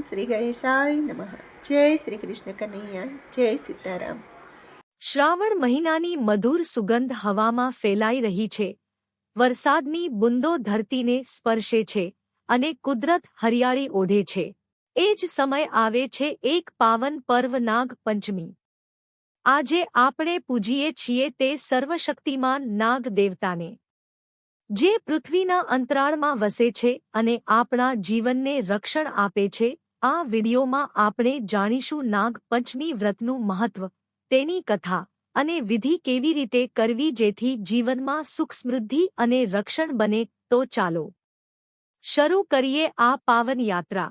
શ્રી ગણેશાય નમઃ. જય શ્રી કૃષ્ણ કનૈયા. જય સીતારામ. શ્રાવણ મહિનાની મધુર સુગંધ હવામાં ફેલાઈ રહી છે. વરસાદની બુંદો ધરતીને સ્પર્શે છે અને કુદરત હરિયાળી ઓઢે છે. એ જ સમય આવે છે એક પાવન પર્વ નાગ પંચમી. આજે આપણે પૂજીએ છીએ તે સર્વશક્તિમાન નાગ દેવતાને. જે પૃથ્વીના અંતરાળમાં વસે છે અને આપણા જીવનને રક્ષણ આપે છે આ વિડીયોમાં આપણે જાણીશું નાગ પંચમી વ્રતનું મહત્વ, તેની કથા અને વિધિ કેવી રીતે કરવી જેથી જીવનમાં સુખ સમૃદ્ધિ અને રક્ષણ બને, તો ચાલો. શરૂ કરીએ આ પાવન યાત્રા.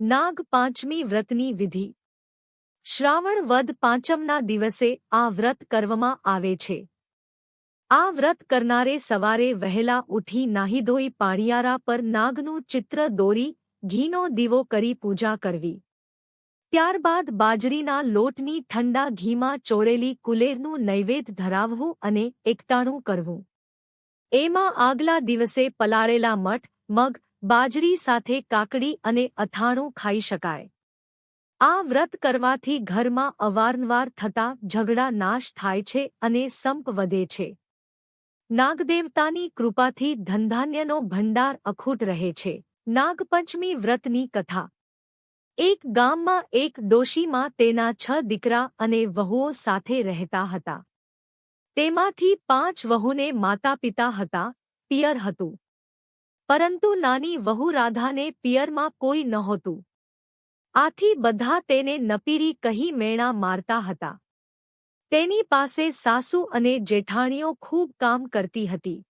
નાગ પાંચમી વ્રતની વિધિ. શ્રાવણ વદ પાંચમના દિવસે આ વ્રત કરવામાં આવે છે. આ વ્રત કરનારે સવારે વહેલા ઉઠી નાહીધોઈ પાણિયારા પર નાગનું ચિત્ર દોરી ઘીનો દીવો કરી પૂજા કરવી. ત્યારબાદ બાજરીના લોટની ઠંડા ઘીમાં ચોળેલી કુલેરનું નૈવેદ્ય ધરાવવું અને એકટાણું કરવું. એમાં આગલા દિવસે પલાળેલા મઠ, મગ, બાજરી સાથે કાકડી અને અથાણું ખાઈ શકાય. આ વ્રત કરવાથી ઘરમાં અવારનવાર થતા ઝઘડા નાશ થાય છે અને સંપ વધે છે. નાગદેવતાની કૃપાથી ધનધાન્યનો ભંડાર અખૂટ રહે છે. નાગપંચમી વ્રતની કથા. એક ગામમાં એક ડોશીમાં તેના છ દીકરા અને વહુઓ સાથે રહેતા હતા. તેમાંથી પાંચ વહુને માતા પિતા હતા, પિયર હતું. પરંતુ નાની વહુ રાધાને પિયરમાં કોઈ નહોતું. આથી બધા તેને નપીરી કહી મેણા મારતા હતા. તેની પાસે સાસુ અને જેઠાણીઓ ખૂબ કામ કરતી હતી.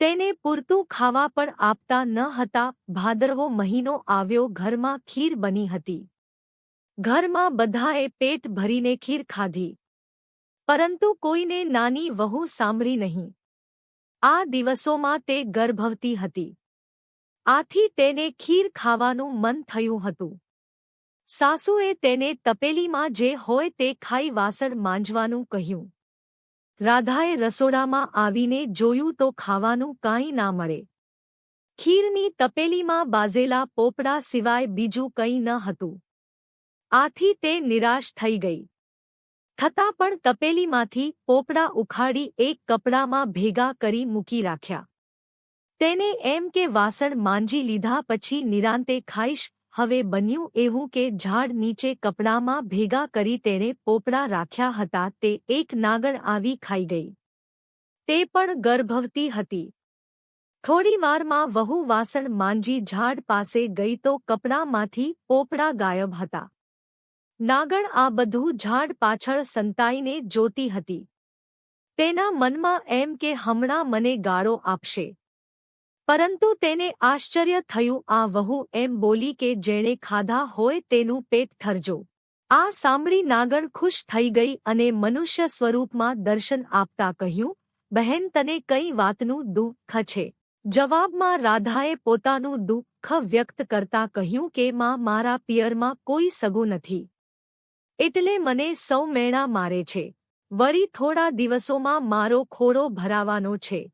તેને પૂરતું ખાવા પણ આપતા ન હતા. ભાદરવો મહિનો આવ્યો ઘરમાં ખીર બની હતી. ઘરમાં બધાએ પેટ ભરીને ખીર ખાધી. પરંતુ કોઈને નાની વહુ સાંભળી નહીં. આ દિવસોમાં તે ગર્ભવતી હતી. આથી તેને ખીર ખાવાનું મન થયું હતું. સાસુએ તેને તપેલીમાં જે હોય તે ખાઈ વાસણ માંજવાનું કહ્યું. રાધાએ રસોડામાં આવીને જોયું તો ખાવાનું કાંઈ ના મળે. ખીરની તપેલીમાં બાજેલા પોપડા સિવાય બીજું કંઈ ન હતું. આથી તે નિરાશ થઈ ગઈ. થતાં પણ તપેલીમાંથી પોપડા ઉખાડી એક કપડામાં ભેગા કરી મૂકી રાખ્યા. તેને એમ કે વાસણ માંજી લીધા પછી નિરાંતે ખાઈશ હવે બન્યું એવું કે ઝાડ નીચે કપડામાં ભેગા કરી તેણે પોપડા રાખ્યા હતા, તે એક નાગણ આવી ખાઈ ગઈ. તે પણ ગર્ભવતી હતી. થોડીવારમાં વહુ વાસણ માંજી ઝાડ પાસે ગઈ તો કપડામાંથી પોપડા ગાયબ હતા. નાગણ આ બધું ઝાડ પાછળ સંતાઈને જોતી હતી. તેના મનમાં એમ કે હમણાં મને ગાળો આપશે. પરંતુ તેને આશ્ચર્ય થયું, આ વહુ એમ બોલી કે જેણે ખાધા હોય તેનું પેટ ઠરજો આ સાંભળી નાગણ ખુશ થઈ ગઈ અને મનુષ્ય સ્વરૂપમાં દર્શન આપતા કહ્યું, બહેન, તને કઈ વાતનું દુઃખ છે? જવાબમાં રાધાએ પોતાનું દુઃખ વ્યક્ત કરતા કહ્યું કે, માં, મારા પિયરમાં કોઈ સગું નથી. એટલે મને સૌ મેણા મારે છે. વળી થોડા દિવસોમાં મારો ખોડો ભરાવાનો છે.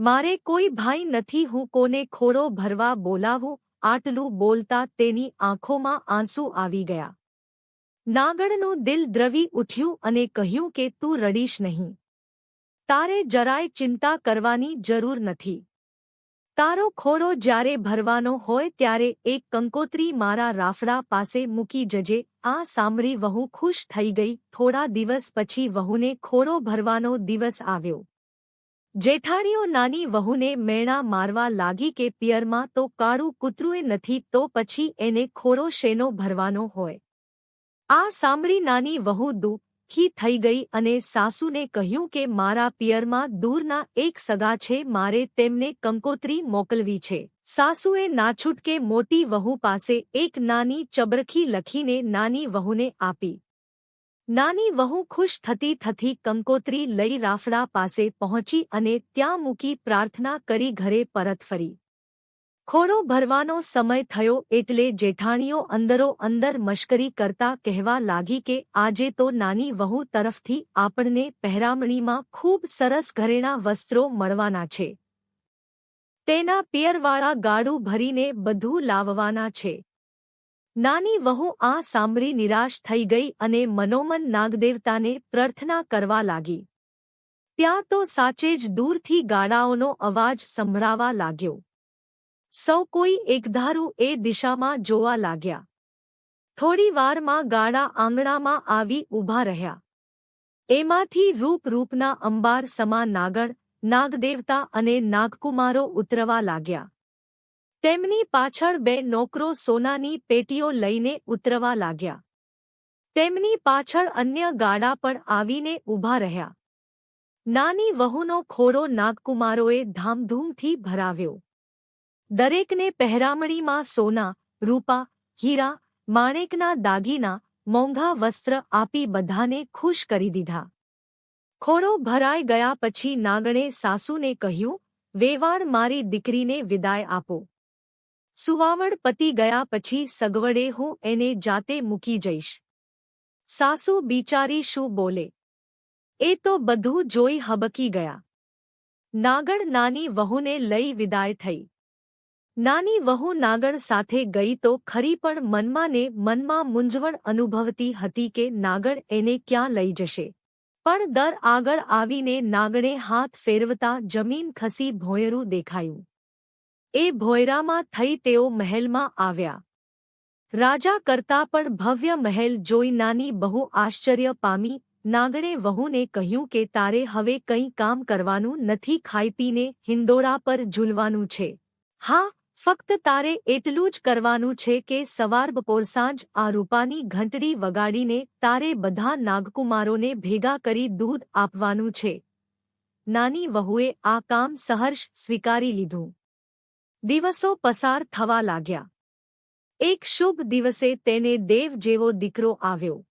મારે કોઈ ભાઈ નથી, હું કોને ખોડો ભરવા બોલાવું? આટલું બોલતા તેની આંખોમાં આંસુ આવી ગયા. નાગણનું દિલ દ્રવી ઉઠ્યું અને કહ્યું કે, તું રડીશ નહીં. તારે જરાય ચિંતા કરવાની જરૂર નથી. તારો ખોડો જ્યારે ભરવાનો હોય ત્યારે એક કંકોત્રી મારા રાફડા પાસે મૂકી જજે. આ સાંભળી વહુ ખુશ થઈ ગઈ. થોડા દિવસ પછી વહુને ખોડો ભરવાનો દિવસ આવ્યો. જેઠાણીઓ નાની વહુને મેણા મારવા લાગી કે પિયરમાં તો કાળું કૂતરુંએ નથી તો પછી એને ખોરો શેનો ભરવાનો હોય. આ સાંભળી નાની વહુ દુઃખી થઈ ગઈ અને સાસુને કહ્યું કે મારા પિયરમાં દૂરના એક સગા છે, મારે તેમને કંકોત્રી મોકલવી છે. સાસુએ નાછૂટકે મોટી વહુ પાસે એક નાની ચબરખી લખીને નાની વહુને આપી. નાની વહુ ખુશ થતી થતી કંકોત્રી લઈ રાફડા પાસે પહોંચી અને ત્યાં મૂકી પ્રાર્થના કરી ઘરે પરત ફરી. ખોડો ભરવાનો સમય થયો એટલે જેઠાણીઓ અંદરો અંદર મશ્કરી કરતા કહેવા લાગી કે આજે તો નાની વહુ તરફથી આપણને પહેરામણીમાં ખૂબ સરસ ઘરેણા વસ્ત્રો મળવાના છે. તેના પિયરવાળા ગાડું ભરીને બધું લાવવાના છે. નાની વહુ આ સાંભળી નિરાશ થઈ ગઈ અને મનોમન નાગદેવતાને પ્રાર્થના કરવા લાગી. ત્યાં તો સાચે જ દૂરથી ગાડાઓનો અવાજ સંભળાવા લાગ્યો. સૌ કોઈ એકધારું એ દિશામાં જોવા લાગ્યા. થોડી વારમાં ગાડા આંગણામાં આવી ઊભા રહ્યા. એમાંથી રૂપ રૂપના અંબાર સમા નાગણ, નાગદેવતા અને નાગકુમારો ઉતરવા લાગ્યા. તેમની પાછળ બે નોકરો સોનાની પેટીઓ લઈને ઉતરવા લાગ્યા. તેમની પાછળ અન્ય ગાડા પણ આવીને ઊભા રહ્યા. નાની વહુનો ખોડો નાગકુમારોએ ધામધૂમથી ભરાવ્યો. દરેકને પહેરામણીમાં સોના, રૂપા, હીરા, માણેકના દાગીના, મોંઘા વસ્ત્ર આપી બધાને ખુશ કરી દીધા. ખોડો ભરાઈ ગયા પછી નાગણે સાસુને કહ્યું, વેવાણ મારી દીકરીને વિદાય આપો. સુવાવડ પતી ગયા પછી સગવડે હું એને જાતે મૂકી જઈશ. સાસુ બિચારી શું બોલે? એ તો બધું જોઈ હબકી ગયા. નાગણ નાની વહુને લઈ વિદાય થઈ. નાની વહુ નાગણ સાથે ગઈ તો ખરી પણ મનમાંને મનમાં મૂંઝવણ અનુભવતી હતી કે નાગણ એને ક્યાં લઈ જશે. પણ દર આગળ આવીને નાગણે હાથ ફેરવતા જમીન ખસી ભોંયરું દેખાયું. એ ભોયરામાં થઈ તેઓ મહેલમાં આવ્યા. રાજા કરતા પણ ભવ્ય મહેલ જોઈ નાની બહુ આશ્ચર્ય પામી. નાગણે વહુને કહ્યું કે તારે હવે કંઈ કામ કરવાનું નથી, ખાઈ પીને હિંડોળા પર ઝૂલવાનું છે. હા, ફક્ત તારે એટલું જ કરવાનું છે કે સવાર બપોર સાંજ આ રૂપાની ઘંટડી વગાડીને તારે બધા નાગકુમારોને ભેગા કરી દૂધ આપવાનું છે. નાની વહુએ આ કામ સહર્ષ સ્વીકારી લીધું. દિવસો પસાર થવા લાગ્યા. એક શુભ દિવસે તેને દેવ જેવો દીકરો આવ્યો.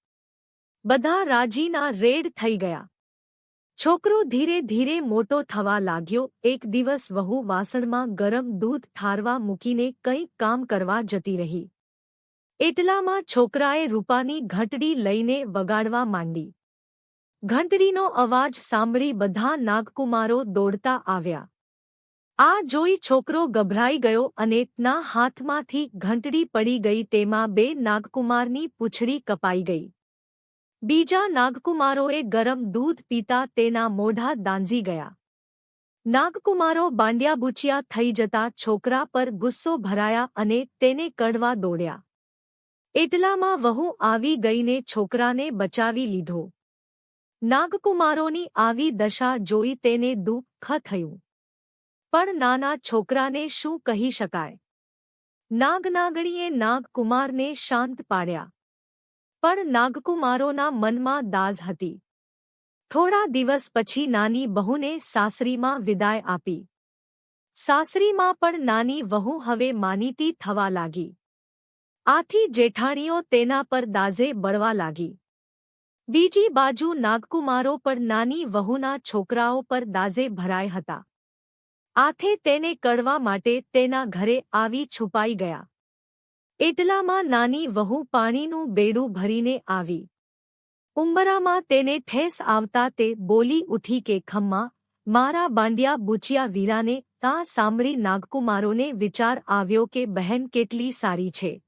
બધા રાજીના રેડ થઈ ગયા. છોકરો ધીરે ધીરે મોટો થવા લાગ્યો. એક દિવસ વહુ વાસણમાં ગરમ દૂધ ઠારવા મૂકીને કંઈક કામ કરવા જતી રહી. એટલામાં છોકરાએ રૂપાની ઘંટડી લઈને વગાડવા માંડી. ઘંટડીનો અવાજ સાંભળી બધા નાગકુમારો દોડતા આવ્યા. આ જોઈ છોકરો ગભરાઈ ગયો અને ના હાથમાંથી ઘંટડી પડી ગઈ તેમાં બે નાગકુમારની પૂંછડી કપાઈ ગઈ. બીજા નાગકુમારોએ ગરમ દૂધ પીતા તેના મોઢા દાંજી ગયા. નાગકુમારો બાંડિયાબૂચિયા થઈ જતા છોકરા પર ગુસ્સો ભરાયા અને તેને કડવા દોડ્યા. એટલામાં વહુ આવી ગઈને છોકરાને બચાવી લીધો. નાગકુમારોની આવી દશા જોઈ તેને દુઃખ થયું. પણ નાના છોકરાને શું કહી શકાય? નાગનાગણીએ નાગકુમારને શાંત પાડ્યા. પણ નાગકુમારોના મનમાં દાઝ હતી. થોડા દિવસ પછી નાની બહુને સાસરીમાં વિદાય આપી. સાસરીમાં પણ નાની વહુ હવે માનીતી થવા લાગી. આથી જેઠાણીઓ તેના પર દાઝે બળવા લાગી. બીજી બાજુ નાગકુમારો પણ નાની વહુના છોકરાઓ પર દાઝે ભરાય હતા. આથે તેને કડવા માટે તેના ઘરે આવી છુપાઈ ગયા. એટલામાં નાની વહુ પાણીનું બેડું ભરીને આવી. ઉંબરામાં તેને ઠેસ આવતા તે બોલી ઉઠી કે, ખમ્મા, મારા બાંડિયા બુચિયા વીરાને તા સાંભળી નાગકુમારોને વિચાર આવ્યો કે, બહેન કેટલી સારી છે.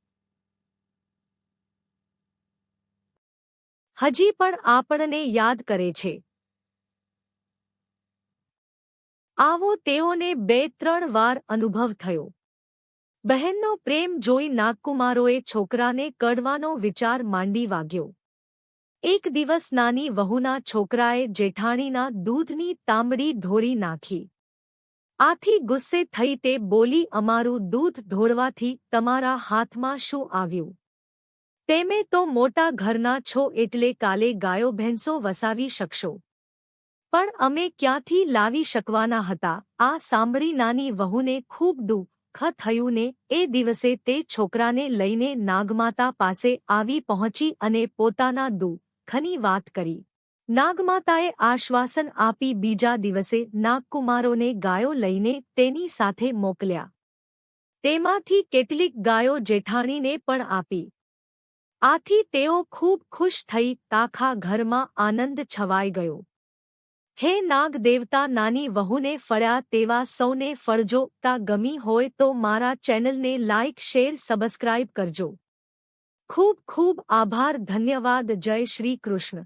હજી પણ આપણને યાદ કરે છે. આવો તેઓને બે ત્રણ વાર અનુભવ થયો. બહેનનો પ્રેમ જોઈ નાગકુમારોએ છોકરાને કડવાનો વિચાર માંડી વાગ્યો. એક દિવસ નાની વહુના છોકરાએ જેઠાણીના દૂધની તાંબડી ઢોળી નાખી. આથી ગુસ્સે થઈ તે બોલી, અમારું દૂધ ઢોળવાથી તમારા હાથમાં શું આવ્યું? તેમે તો મોટા ઘરના છો એટલે કાલે ગાયો ભેંસો વસાવી શકશો. પણ અમે ક્યાંથી લાવી શકવાના હતા? આ સાંભળી નાની વહુને ખૂબ દુઃખ થયું ને એ દિવસે તે છોકરાને લઈને નાગમાતા પાસે આવી પહોંચી અને પોતાના દુઃખની વાત કરી. નાગમાતાએ આશ્વાસન આપી બીજા દિવસે નાગકુમારોને ગાયો લઈને તેની સાથે મોકલ્યા. તેમાંથી કેટલીક ગાયો જેઠાણીને પણ આપી. આથી તેઓ ખૂબ ખુશ થઈ તાખા ઘરમાં આનંદ છવાઈ ગયો. હે નાગ દેવતા, નાની વહુને ફળ્યા તેવા સૌને ફળજો તા ગમી હોય તો મારા ચેનલને લાઇક શેર સબસ્ક્રાઇબ કરજો. ખૂબ ખૂબ આભાર, ધન્યવાદ. જય શ્રી કૃષ્ણ.